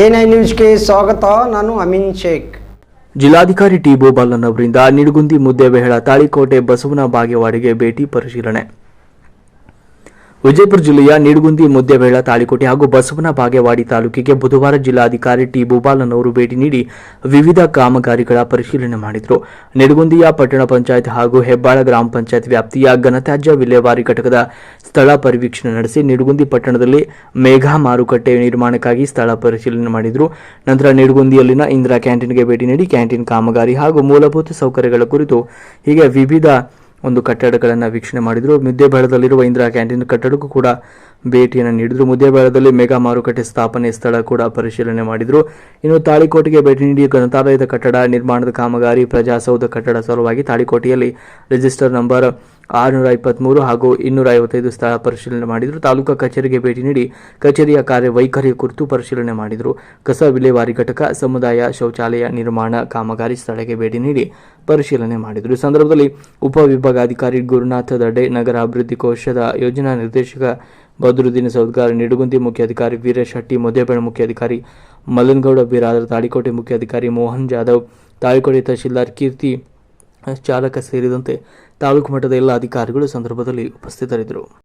NI ನ್ಯೂಸ್ಗೆ ಸ್ವಾಗತ, ನಾನು ಅಮೀನ್ ಶೇಖ್. ಜಿಲ್ಲಾಧಿಕಾರಿ ಟಿ ಬೋಬಾಲನ್ ಅವರಿಂದ ನಿಡಗುಂದಿ ಮುದ್ದೇಬೇಳ ತಾಳಿಕೋಟೆ ಬಸವನ ಬಾಗೇವಾಡಿಗೆ ಭೇಟಿ ಪರಿಶೀಲನೆ. ವಿಜಯಪುರ ಜಿಲ್ಲೆಯ ನಿಡಗುಂದಿ ಮುದ್ದೇಬೇಳ ತಾಳಿಕೋಟೆ ಹಾಗೂ ಬಸವನ ಬಾಗೇವಾಡಿ ತಾಲೂಕಿಗೆ ಬುಧವಾರ ಜಿಲ್ಲಾಧಿಕಾರಿ ಟಿ ಭೂಪಾಲನವರು ಅವರು ಭೇಟಿ ನೀಡಿ ವಿವಿಧ ಕಾಮಗಾರಿಗಳ ಪರಿಶೀಲನೆ ಮಾಡಿದರು. ನಿಡಗುಂದಿಯ ಪಟ್ಟಣ ಪಂಚಾಯತ್ ಹಾಗೂ ಹೆಬ್ಬಾಳ ಗ್ರಾಮ ಪಂಚಾಯತ್ ವ್ಯಾಪ್ತಿಯ ಘನತ್ಯಾಜ್ಯ ವಿಲೇವಾರಿ ಘಟಕದ ಸ್ಥಳ ಪರಿವೀಕ್ಷಣೆ ನಡೆಸಿ ನಿಡಗುಂದಿ ಪಟ್ಟಣದಲ್ಲಿ ಮೇಘಾ ಮಾರುಕಟ್ಟೆ ನಿರ್ಮಾಣಕ್ಕಾಗಿ ಸ್ಥಳ ಪರಿಶೀಲನೆ ಮಾಡಿದರು. ನಂತರ ನಿಡಗುಂದಿಯಲ್ಲಿನ ಇಂದಿರಾ ಕ್ಯಾಂಟೀನ್ಗೆ ಭೇಟಿ ನೀಡಿ ಕ್ಯಾಂಟೀನ್ ಕಾಮಗಾರಿ ಹಾಗೂ ಮೂಲಭೂತ ಸೌಕರ್ಯಗಳ ಕುರಿತು ಹೀಗೆ ವಿವಿಧ ಒಂದು ಕಟ್ಟಡಗಳನ್ನು ವೀಕ್ಷಣೆ ಮಾಡಿದರು. ಮುದ್ದೇಬೇಳದಲ್ಲಿರುವ ಇಂದಿರಾ ಕ್ಯಾಂಟೀನ್ ಕಟ್ಟಡಕ್ಕೂ ಕೂಡ ಭೇಟಿಯನ್ನು ನೀಡಿದರು. ಮುದ್ದೇಬೇಳದಲ್ಲಿ ಮೆಗಾ ಮಾರುಕಟ್ಟೆ ಸ್ಥಾಪನೆ ಸ್ಥಳ ಕೂಡ ಪರಿಶೀಲನೆ ಮಾಡಿದರು. ಇನ್ನು ತಾಳಿಕೋಟೆಗೆ ಭೇಟಿ ನೀಡಿ ಗ್ರಂಥಾಲಯದ ಕಟ್ಟಡ ನಿರ್ಮಾಣದ ಕಾಮಗಾರಿ, ಪ್ರಜಾಸೌಧ ಕಟ್ಟಡ ಸಲುವಾಗಿ ತಾಳಿಕೋಟೆಯಲ್ಲಿ ರಿಜಿಸ್ಟರ್ ನಂಬರ್ ಆರುನೂರ ಇಪ್ಪತ್ತ್ಮೂರು ಹಾಗೂ ಇನ್ನೂರ ಐವತ್ತೈದು ಸ್ಥಳ ಪರಿಶೀಲನೆ ಮಾಡಿದರು. ತಾಲೂಕಾ ಕಚೇರಿಗೆ ಭೇಟಿ ನೀಡಿ ಕಚೇರಿಯ ಕಾರ್ಯವೈಖರಿ ಕುರಿತು ಪರಿಶೀಲನೆ ಮಾಡಿದರು. ಕಸ ವಿಲೇವಾರಿ ಘಟಕ, ಸಮುದಾಯ ಶೌಚಾಲಯ ನಿರ್ಮಾಣ ಕಾಮಗಾರಿ ಸ್ಥಳಕ್ಕೆ ಭೇಟಿ ನೀಡಿ ಪರಿಶೀಲನೆ ಮಾಡಿದರು. ಈ ಸಂದರ್ಭದಲ್ಲಿ ಉಪವಿಭಾಗಾಧಿಕಾರಿ ಗುರುನಾಥ ದಡ್ಡೆ ನಗರ ಅಭಿವೃದ್ಧಿ ಕೋಶದ ಯೋಜನಾ ನಿರ್ದೇಶಕ ಬದ್ರುದ್ದೀನ್ ಸೌದ್ಗಾರ್, ನಿಡುಗುಂದಿ ಮುಖ್ಯಾಧಿಕಾರಿ ವೀರೇಶ್ ಶೆಟ್ಟಿ ಮುದ್ದೇಬೆಳ ಮುಖ್ಯಾಧಿಕಾರಿ ಮಲ್ಲನಗೌಡ, ಬಿರಾದರ್ ತಾಳಿಕೋಟೆ ಮುಖ್ಯಾಧಿಕಾರಿ ಮೋಹನ್ ಜಾಧವ್, ತಾಳಿಕೋಟೆ ತಹಶೀಲ್ದಾರ್ ಕೀರ್ತಿ ಚಾಲಕ ಸೇರಿದಂತೆ ತಾಲೂಕು ಮಟ್ಟದ ಎಲ್ಲ ಅಧಿಕಾರಿಗಳು ಸಂದರ್ಭದಲ್ಲಿ ಉಪಸ್ಥಿತರಿದ್ದರು.